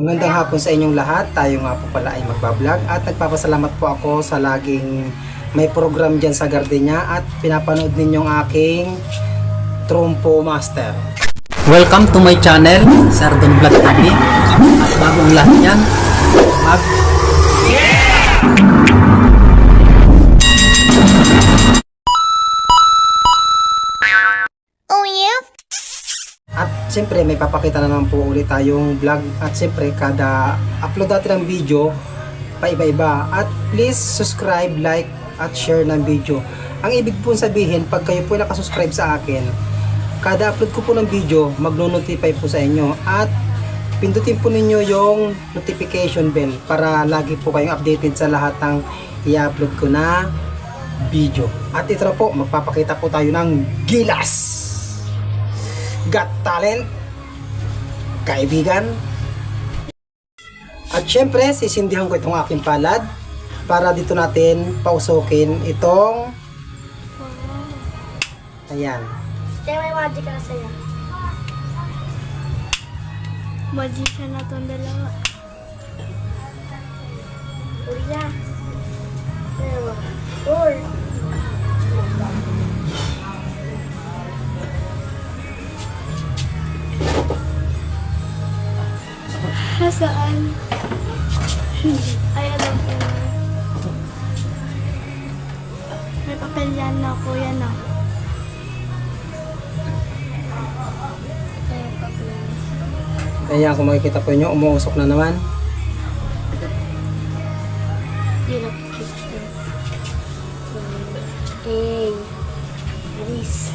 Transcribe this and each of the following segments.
Magandang hapon sa inyong lahat. Tayo nga po pala ay magbablog at nagpapasalamat po ako sa laging may program dyan sa Gardenia at pinapanood ninyong aking Trumpo Master. Welcome to my channel, Sardon Vlog TV. At bagong lahat yan, mag siyempre may papakita na naman po ulit tayong vlog at siyempre kada upload natin ng video paiba-iba at please subscribe, like at share ng video. Ang ibig po sabihin pag kayo po nakasubscribe sa akin kada upload ko po ng video magno-notify po sa inyo at pindutin po ninyo yung notification bell para lagi po kayong updated sa lahat ng i-upload ko na video. At ito na po, magpapakita po tayo ng gilas! Got Talent, kaibigan. At syempre, sisindihan ko itong aking palad para dito natin pausukin itong ayan. Kaya may magic ka sa'yo. Magician na itong dalawa. Nasaan? Ay, alam ko na. May papel yan na, kuya na. Ay, papel. Ayan, kung makikita po nyo, umuusok na naman. Ang picture. Hey. Aris.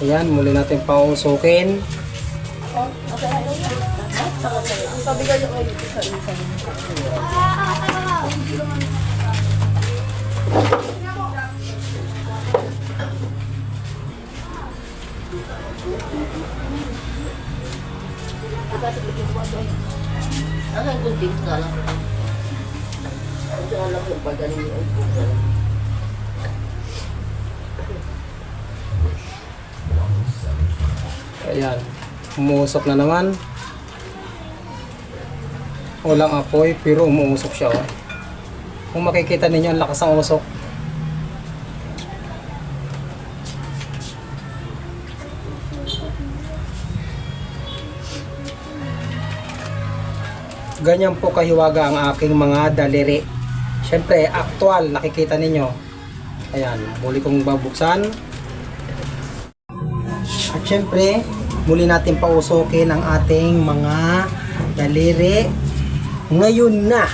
Ayan, muli natin pausukin. Ano yung gunting ka lang? Ito alam yung pagaling yung gunting. Ayan, umuusok na naman. Walang apoy, pero umuusok siya. Oh. Kung makikita ninyo, ang lakas ng usok. Ganyan po kahiwaga ang aking mga daliri. Siyempre, actual, nakikita ninyo. Ayan, muli kong babuksan. At syempre, muli natin pausukin ang ating mga daliri ngayon na.